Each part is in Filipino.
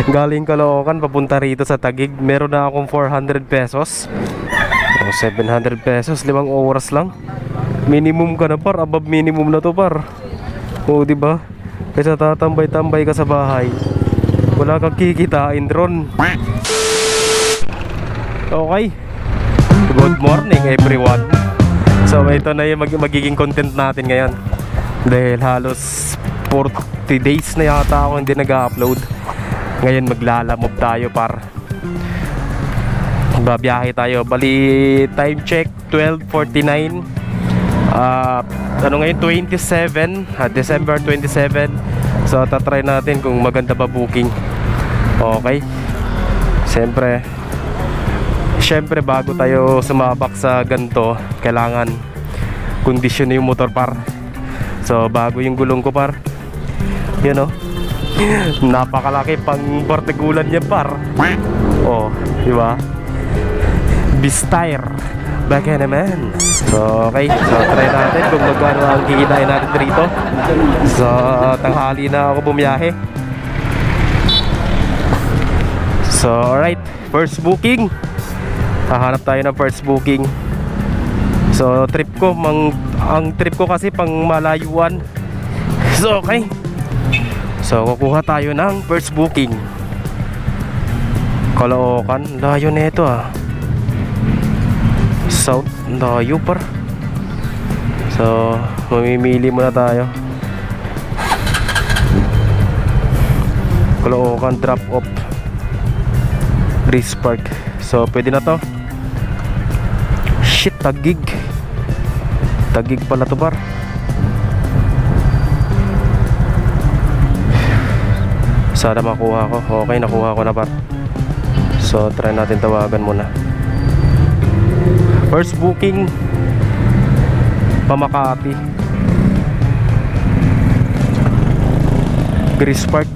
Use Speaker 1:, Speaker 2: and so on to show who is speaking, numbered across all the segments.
Speaker 1: Galing Caloocan, papunta rito sa Tagig. Meron na akong 400 pesos. O, 700 pesos, limang oras lang. Minimum ka na par, above minimum na to par. O, di ba? Kaysa tatambay-tambay ka sa bahay. Wala kang kikitain ron. Okay. Good morning everyone. So ito na yung mag- magiging content natin ngayon. Dahil halos 40 days na yata ako hindi nag-upload. Ngayon maglalamove tayo par. Babiyahe tayo. Bali time check 12:49. Ah, ano ngayon 27, ah, December 27. So tatry natin kung maganda ba booking. Okay. Siyempre, Siyempre bago tayo sumabak sa ganito Kailangan kondisyon yung motor par So bago yung gulong ko par Yun o Napakalaki pang partigulan niya par Oh, di ba? Bistire Baka naman So okay, so try natin kung magkano ang kikitain natin dito So tanghali na ako bumiyahe So alright, first booking Hahanap tayo ng first booking. So trip ko, mang, ang trip ko kasi pang malayuan. So okay. So kukuha tayo ng first booking. Caloocan, layo na ito ah. South, layo par. So mamimili muna tayo. Caloocan drop off. Breeze Park. So pwede na to. Shit, tagig. Tagig pala to bar. Sana makuha ko. Okay, nakuha ko na bar. So, try natin tawagan muna. First booking Pamakati Grease Park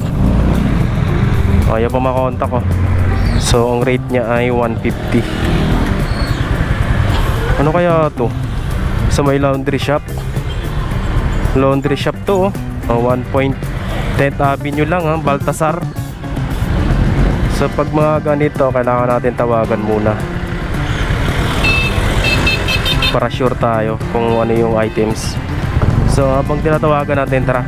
Speaker 1: Ayaw pa makontak ko So, ang rate niya ay 150 Ano kaya to? Sa may laundry shop Laundry shop to oh. oh 1 point 10th Avenue lang ha, Baltasar So pag mga ganito Kailangan natin tawagan muna Para sure tayo Kung ano yung items So habang tinatawagan natin Tara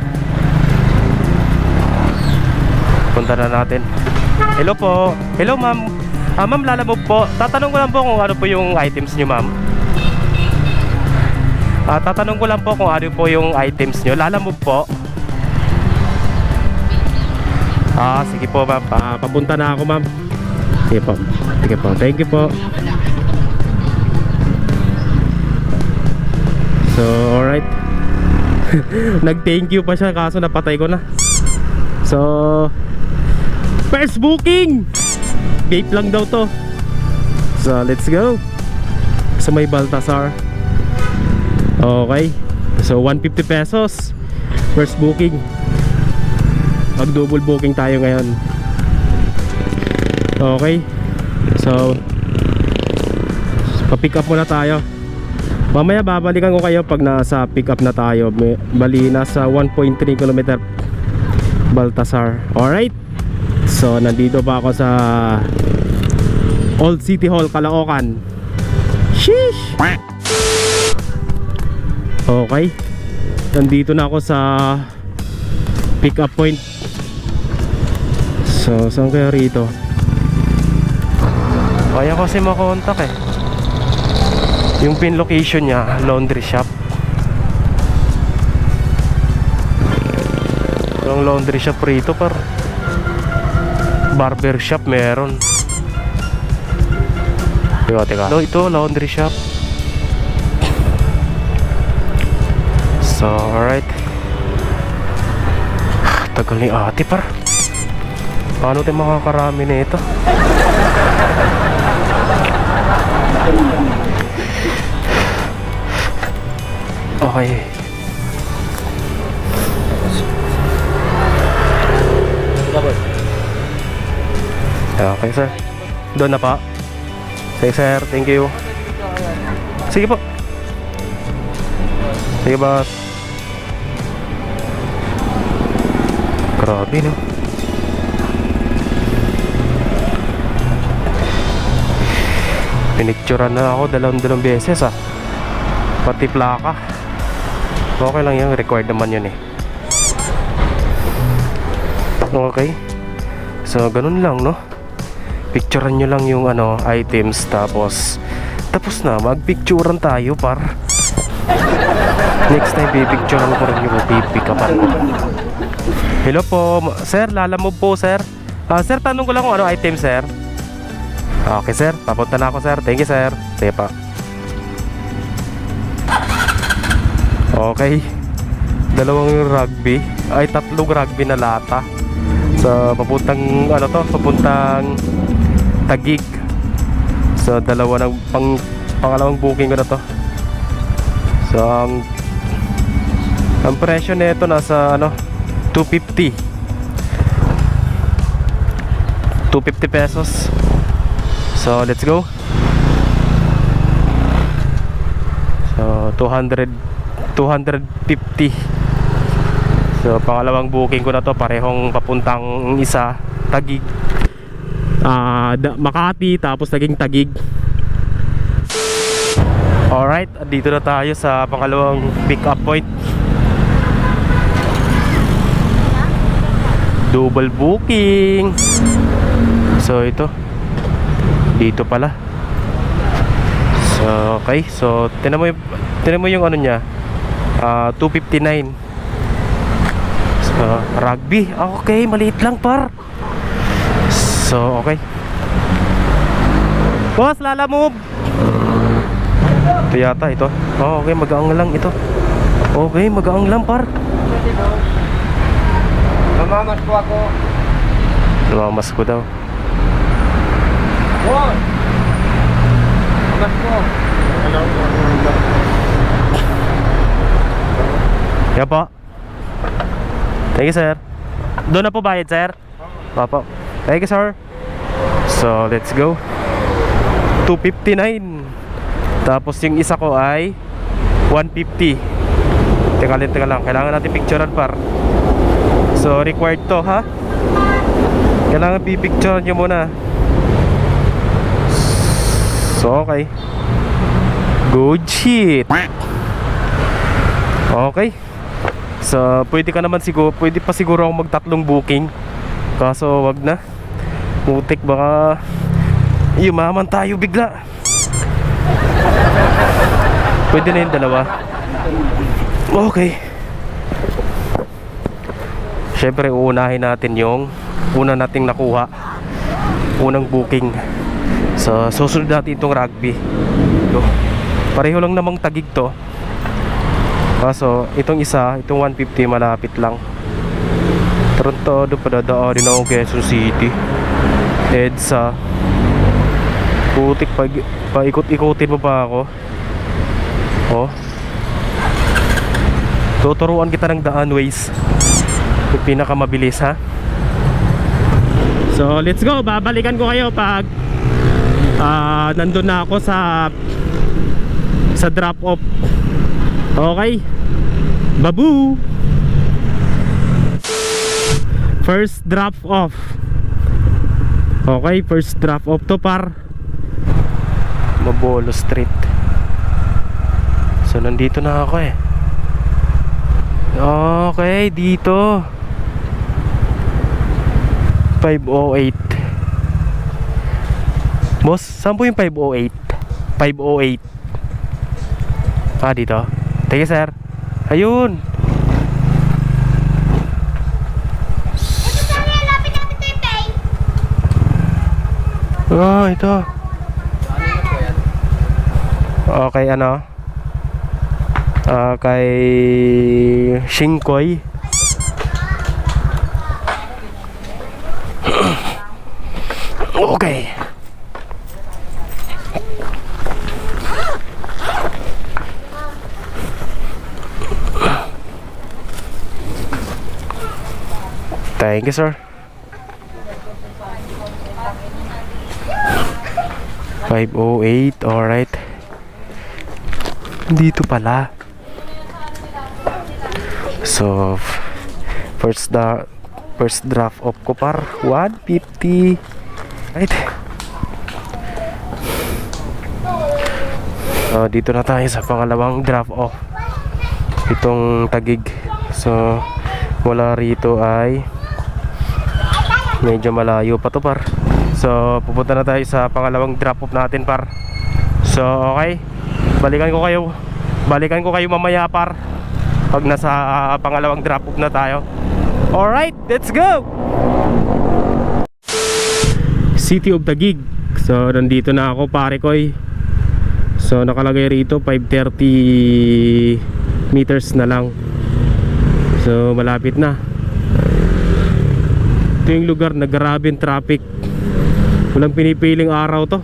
Speaker 1: Punta na natin Hello po. Hello ma'am. Ah, ma'am lalamove po. Tatanong ko lang po kung ano po yung items niyo ma'am. Ah, tatanong ko lang po kung ano po yung items niyo. Lalamove po. Ah, sige po ma'am. Pa papunta na ako ma'am. Sige po. Sige po. Thank you po. So, alright. Nag-thank you pa siya kaso napatay ko na. So, First booking! Vape lang daw to. So, let's go. Sa may Baltasar. Okay. So, 150 pesos. First booking. Mag double booking tayo ngayon. Okay. So, pa-pick up muna tayo. Mamaya babalikan ko kayo pag nasa pick up na tayo. Bali, nasa 1.3 km Baltasar. Alright. So, nandito pa ako sa Old City Hall, Caloocan. Sheesh! Okay. Nandito na ako sa pick up point. So, saan kaya rito? Kaya kasi makontak eh. Yung pin location niya, laundry shop. Yung laundry shop rito par barber shop meron. Teka, teka. No, ito laundry shop. So, alright. Tagal ni ate par. Paano tayo makakarami na ito? Okay. Okay, sir. Doon na pa. Sige, sir. Thank you. Sige po. Sige, boss. Grabe, no? Pinicturean na ako dalawang dalawang beses ah. Pati plaka. Okay lang yan, required naman yun eh. Okay. So, ganun lang, no? Picturean nyo lang yung ano, items, tapos, tapos na, magpicturean tayo, par. Next time, pipicturean ko rin yung pipick upan ko. Hello po, sir, lalamove po, sir. Ah, sir, tanong ko lang kung ano item, sir. Okay, sir. Papunta na ako, sir. Thank you, sir. Sige pa. Okay. Dalawang rugby. Ay, tatlong rugby na lata. So, papuntang, ano to, papuntang Tagig. So, dalawa ng pang, pangalawang booking ko na to. So, ang, ang presyo nito nasa, ano, 250. 250 pesos. So, let's go. So, 200 250. So, pangalawang booking ko na to, parehong papuntang isa, Tagig. Ah, da- Makati tapos naging Tagig. Alright, dito na tayo sa pangalawang pick up point. Double booking. So, ito. Dito pala. So, okay. So, tinan mo yung, tinan mo yung ano niya. Ah, 259. So, rugby. Ah, okay, maliit lang par. So, okay. Boss, lala move. Ito yata ito. Oh, okay, magaang lang ito. Okay, magaang lang par.
Speaker 2: Mamamas po ako.
Speaker 1: Lumamas ko daw.
Speaker 2: Boss! Mamas po. Hello.
Speaker 1: Po. Thank you, sir. Doon na po bayad, sir? Opo. Thank you, sir. So, let's go. 259. Tapos yung isa ko ay 150. Teka lang, teka lang. Kailangan natin picturean par. So, required to, ha? Kailangan pipicturean nyo muna. So, okay. Good shit. Okay. So, pwede ka naman siguro, pwede pa siguro ako magtatlong booking. Kaso, wag na. Mutik baka yumaman tayo bigla. Pwede na yung dalawa. Okay. Siyempre, uunahin natin yung una nating nakuha. Unang booking. So, susunod natin itong rugby. Ito. Pareho lang namang tagig to. Kaso, itong isa, itong 150 malapit lang. Tarantado pa dadaanin ako Quezon City. EDSA. Putik, pa, paikot-ikutin mo pa ako. Oh. Tuturuan kita ng daan ways. Yung pinakamabilis ha. So, let's go. Babalikan ko kayo pag ah nandun na ako sa sa drop off. Okay. Babu. First drop off. Okay, first drop off to par Mabolo Street. So nandito na ako eh. Okay, dito. 508. Boss, saan po yung 508? 508. Ah, dito. Thank sir. Ayun. Ah, ito. Okay, ano? Ah, kay Shinkoy. okay. Thank you, sir. Five oh eight, alright. Dito pala. So, first da first draft of ko par 150. Right. So, dito na tayo sa pangalawang drop off. Itong tagig. So, wala rito ay medyo malayo pa to par. So, pupunta na tayo sa pangalawang drop off natin par. So, okay. Balikan ko kayo. Balikan ko kayo mamaya par. Pag nasa ah, pangalawang drop off na tayo. Alright, let's go! City of Taguig. So, nandito na ako pare koy. So, nakalagay rito 530 meters na lang. So, malapit na. Ito yung lugar na grabe traffic. Walang pinipiling araw to.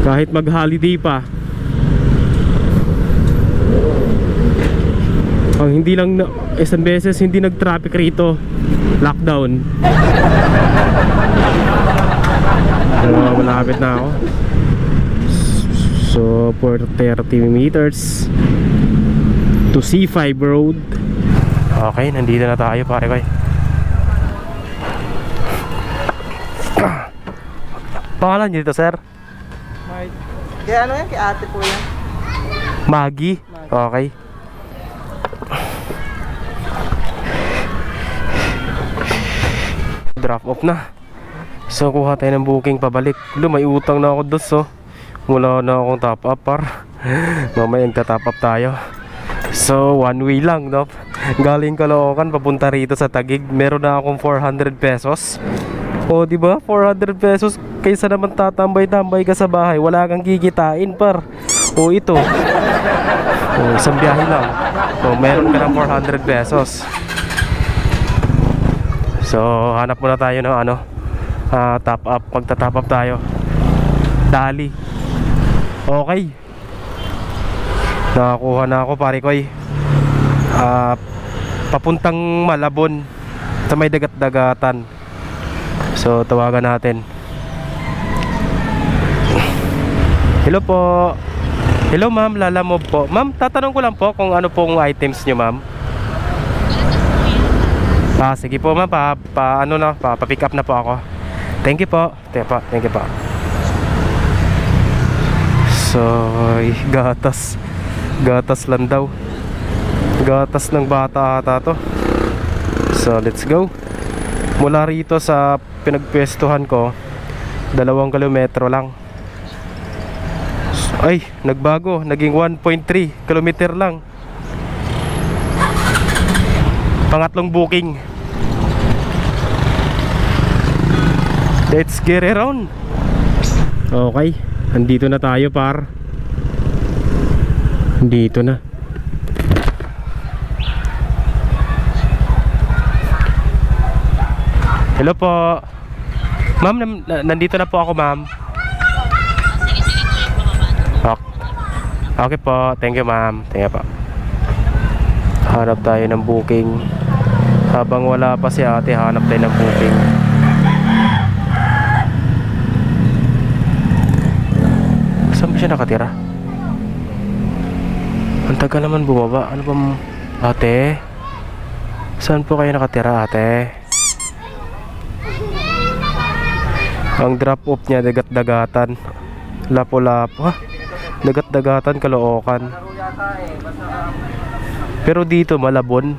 Speaker 1: Kahit mag-holiday pa. Ang hindi lang na, isang beses hindi nag-traffic rito. Lockdown. So, malapit na ako. So, for 30 meters to C5 Road. Okay, nandito na tayo pare koy. Pangalan niyo dito, sir?
Speaker 3: Kaya ano yan? Kay ate po yan.
Speaker 1: Maggie. Okay. Drop off na. So kuha tayo ng booking pabalik. Lo, may utang na ako dos oh. Wala na akong top up par. Mamaya magta-top up tayo. So one way lang no. Galing Caloocan papunta rito sa Tagig. Meron na akong 400 pesos. O di ba? 400 pesos kaysa naman tatambay-tambay ka sa bahay, wala kang kikitain par. O ito. O isang biyahe lang. O meron ka ng 400 pesos. So hanap muna tayo ng ano ah, top up. Magta-top up tayo. Dali. Okay. Nakakuha na ako pare koy. Ah, papuntang Malabon sa may dagat-dagatan. So tawagan natin. Hello po. Hello ma'am, Lalamove po. Ma'am, tatanong ko lang po kung ano pong items nyo ma'am. Ah, sige po ma'am, pa, pa ano na, pa, pa pick up na po ako. Thank you po. Thank you po, thank you po. So, gatas. Gatas lang daw. Gatas ng bata ata to. So, let's go. Mula rito sa pinagpwestuhan ko, dalawang kilometro lang. Ay, nagbago. Naging 1.3 kilometer lang. Pangatlong booking. Let's get on. Okay, andito na tayo par. Dito na. Hello po. Ma'am, nandito na po ako, ma'am. Ok- Okay po, thank you ma'am. Thank you po. Hanap tayo ng booking. Habang wala pa si ate, hanap tayo ng booking. Saan ba siya nakatira? Ang tagal naman bumaba. Ano bang... Ate? Saan po kayo nakatira ate? Ang drop off niya dagat-dagatan. Lapo-lapo. Dagat-dagatan, Caloocan. Pero dito, Malabon.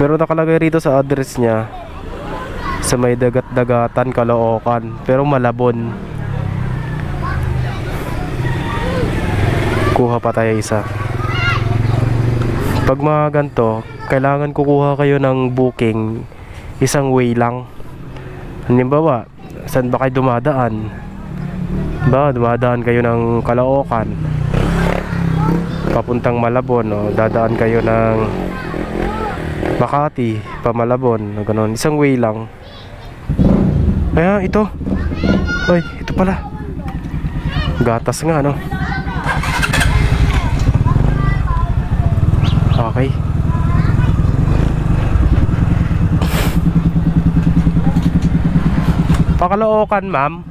Speaker 1: Pero nakalagay rito sa address niya sa may dagat-dagatan, Caloocan. Pero Malabon. Kuha pa tayo isa. Pag mga ganito, kailangan kukuha kayo ng booking isang way lang. Halimbawa, saan ba kayo dumadaan? Ba, dumadaan kayo ng Caloocan. Papuntang Malabon, o dadaan kayo ng Makati, pa Malabon, ganun. Isang way lang. Kaya ito. Ay, ito pala. Gatas nga, no? Oh, Kaloocan, ma'am.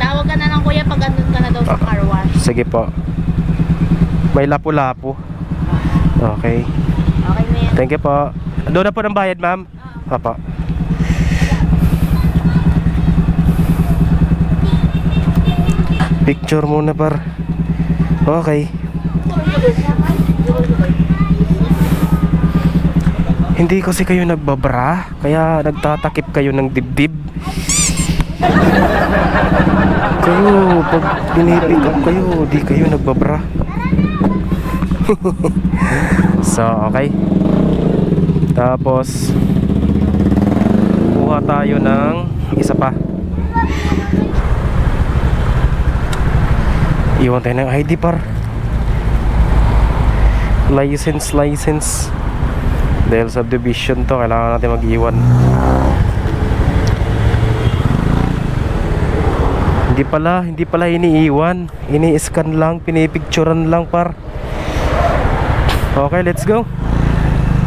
Speaker 4: Tawag ka na lang kuya pag andun ka na daw sa ah, car wash.
Speaker 1: Sige po. May lapu-lapu. Okay.
Speaker 4: Okay na yan.
Speaker 1: Thank you po. Doon na po ng bayad, ma'am. Ah. Opo. Picture muna par. Okay. Hindi kasi kayo nagbabra, kaya nagtatakip kayo ng dibdib. Kayo, pag pinipick up kayo, di kayo nagbabra. so, okay. Tapos, kuha tayo ng isa pa. Iwan tayo ng ID par. License, license. Dahil subdivision to, kailangan natin mag-iwan. Hindi pala, hindi pala iniiwan. Ini-scan lang, pinipicturean lang par. Okay, let's go.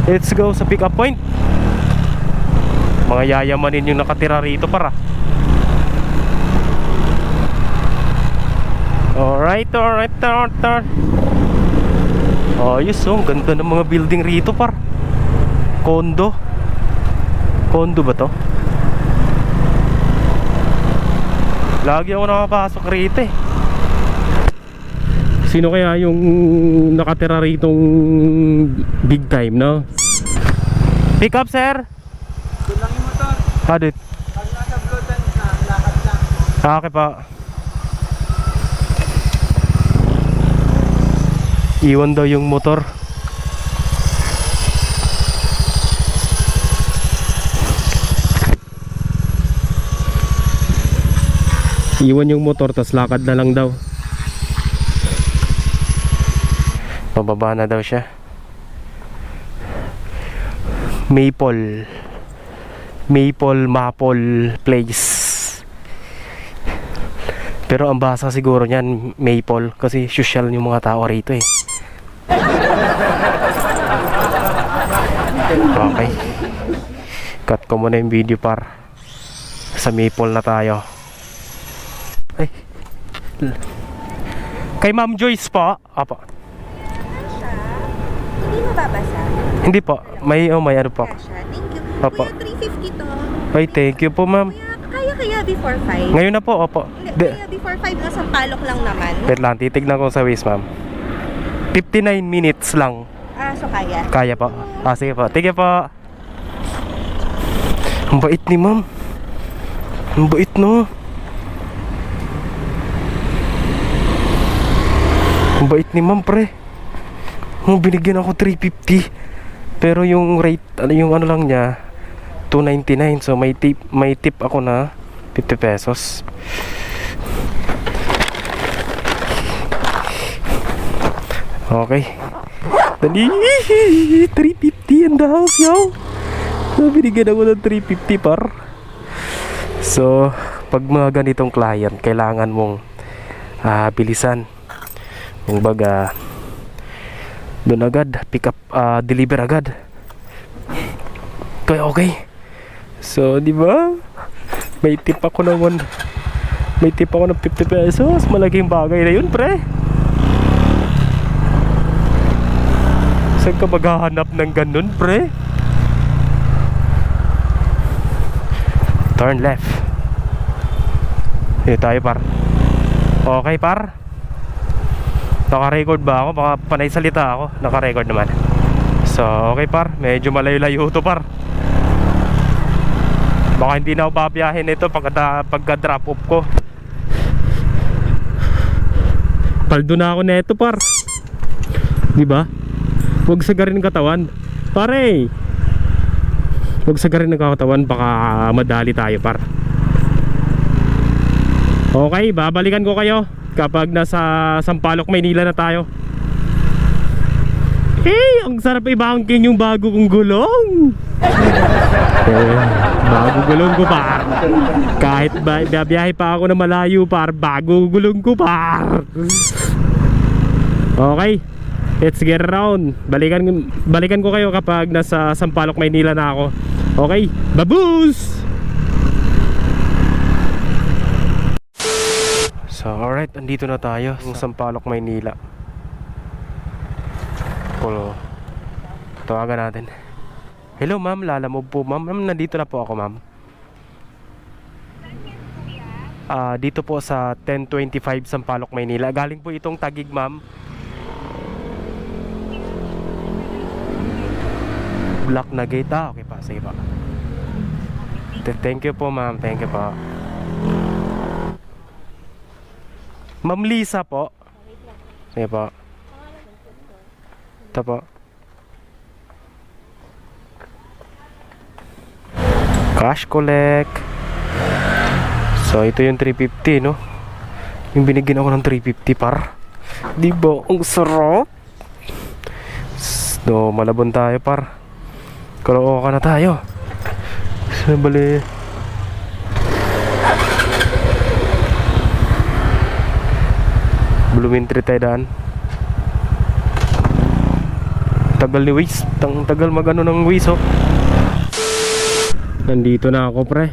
Speaker 1: Let's go sa pick up point. Mga yayamanin yung nakatira rito para. Alright, alright, alright, alright. Oh, ang ganda ng mga building rito par. Kondo. Kondo ba to? Lagi ako nakapasok rito eh. Sino kaya yung nakatira ritong big time, no? Pick up, sir!
Speaker 3: Doon lang yung motor.
Speaker 1: Hadit.
Speaker 3: Pag nasa blue dance na, lakad lang.
Speaker 1: Okay pa. Iwan daw yung motor. Iwan yung motor tas lakad na lang daw. Pababa na daw siya. Maple. Maple Maple Place. Pero ang basa siguro niyan maple kasi social yung mga tao rito eh. Okay. Cut ko muna yung video par. Sa maple na tayo. Kay Ma'am Joyce po. Apo.
Speaker 5: Hindi mababasa.
Speaker 1: Hindi po. May oh, may ano po.
Speaker 5: Kasha. Thank you.
Speaker 1: Opo.
Speaker 5: Kuya, 350 to.
Speaker 1: Ay, thank you po ma'am.
Speaker 5: Kuya, kaya kaya before 5?
Speaker 1: Ngayon na po, opo.
Speaker 5: Hindi,
Speaker 1: De,
Speaker 5: kaya before 5 na sampalok lang naman.
Speaker 1: wait lang, titignan ko sa waist ma'am. 59 minutes lang.
Speaker 5: Ah, so kaya.
Speaker 1: Kaya po. Ah, sige po. Tige po. Ang bait ni ma'am. Ang bait no. Ang bait ni ma'am pre. Oh, binigyan ako 350. Pero yung rate, ano yung ano lang niya, 299. So may tip, may tip ako na 50 pesos. Okay. Dali! 350 in the house, yo! So, binigyan ako ng 350 par. So, pag mga ganitong client, kailangan mong ah, bilisan. Kung baga, doon agad, pick up, ah, deliver agad. Kaya okay. So, di ba? May tip ako one- may tip ako ng 50 pesos. Malaking bagay na yun, pre. Saan ka maghahanap ng ganun, pre? Turn left. Dito tayo, par. Okay, par. Naka-record ba ako? Baka panay salita ako. Naka-record naman. So, okay, par. Medyo malayo-layo to, par. Baka hindi na ako babiyahin ito pagka, pagka-drop off ko. Paldo na ako neto, par. Di ba? Huwag sagarin ng katawan. Pare! Huwag sagarin ng katawan, baka madali tayo par. Okay, babalikan ko kayo kapag nasa Sampaloc, Maynila na tayo. Hey, ang sarap i-banking yung bago kong gulong. eh, bago gulong ko par. Kahit ba, biyahe pa ako na malayo par, bago gulong ko par. Okay. Let's get around. Balikan balikan ko kayo kapag nasa Sampaloc, Maynila na ako. Okay? Baboos! So, alright, andito na tayo sa Sampaloc, Maynila. Pulo. Tawagan natin. Hello, ma'am. Lala mo po, ma'am. Ma'am, nandito na po ako, ma'am. Ah, dito po sa 1025 Sampaloc, Maynila. Galing po itong Tagig, ma'am. Black na gate. Ah, okay pa. Sige pa. Th- Thank you po, ma'am. Thank you po. Ma'am Lisa po. Sige po. Ito po. Cash collect. So, ito yung 350, no? Yung binigyan ako ng 350 par. Di ba? Ang sarap. S- No, malabon tayo par. Kalooka na tayo. Blooming tree tayo daan. Tagal ni Waze. Tang tagal magano ng Waze, oh. Nandito na ako, pre.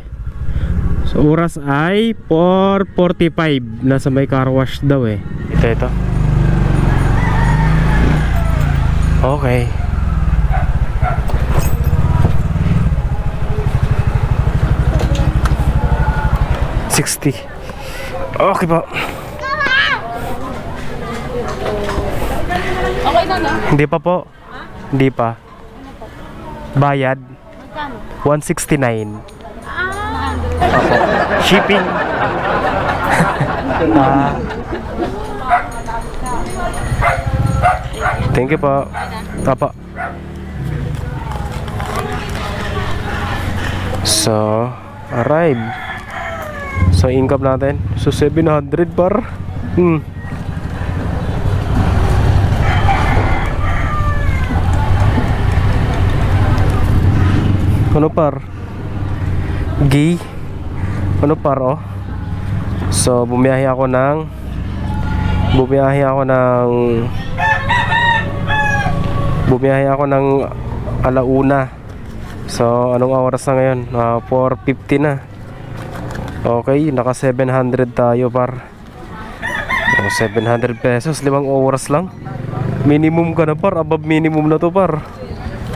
Speaker 1: So, oras ay 4.45. Nasa may car wash daw eh. Ito, ito. Okay. Sixty. Okay po.
Speaker 4: Na, no?
Speaker 1: Hindi pa po. Hindi pa. Bayad.
Speaker 4: Magkano?
Speaker 1: 169.
Speaker 4: Ah!
Speaker 1: Opo. Shipping. Ah. Thank you po. Opo. So, arrive. So, income natin. So, 700 par. Hmm. Ano par? Gay. Ano par oh? So bumiyahe ako ng bumiyahe ako ng bumiyahe ako ng alauna. So anong oras na ngayon? Ah, 4.50 na. Okay, naka 700 tayo par. Oh, 700 pesos, limang oras lang. Minimum ka na par, above minimum na to par.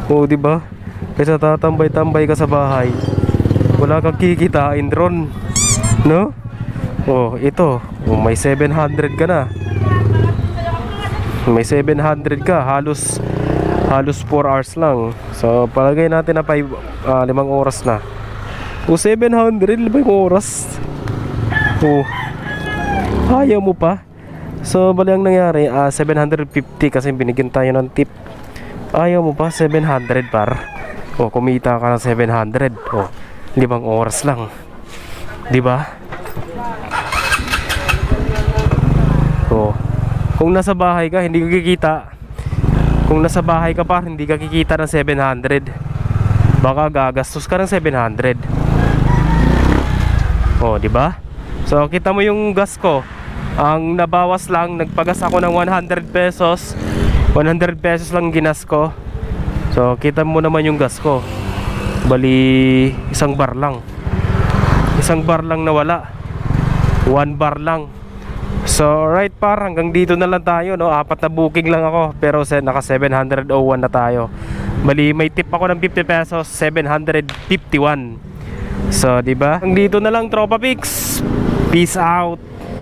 Speaker 1: Oo, di ba? Kaysa tatambay-tambay ka sa bahay. Wala kang kikitain ron. No? Oh, ito. Oh, may 700 ka na. May 700 ka. Halos halos 4 hours lang. So, palagay natin na 5 ah, limang oras na. O 700, limang oras. Oh. Ayaw mo pa. So, bali ang nangyari, ah, 750 kasi binigyan tayo ng tip. Ayaw mo pa, 700 par. O, kumita ka ng 700. O, limang oras lang. Di ba? O, kung nasa bahay ka, hindi ka kikita. Kung nasa bahay ka pa, hindi ka kikita ng 700. Baka gagastos ka ng 700. O, di ba? So, kita mo yung gas ko. Ang nabawas lang, nagpagas ako ng 100 pesos. 100 pesos lang ginas ko. So, kita mo naman yung gas ko. Bali, isang bar lang. Isang bar lang nawala. One bar lang. So, right par, hanggang dito na lang tayo, no? Apat na booking lang ako, pero naka 701 na tayo. Bali, may tip ako ng 50 pesos, 751. So, di ba? Hanggang dito na lang, Tropa Pix. Peace out.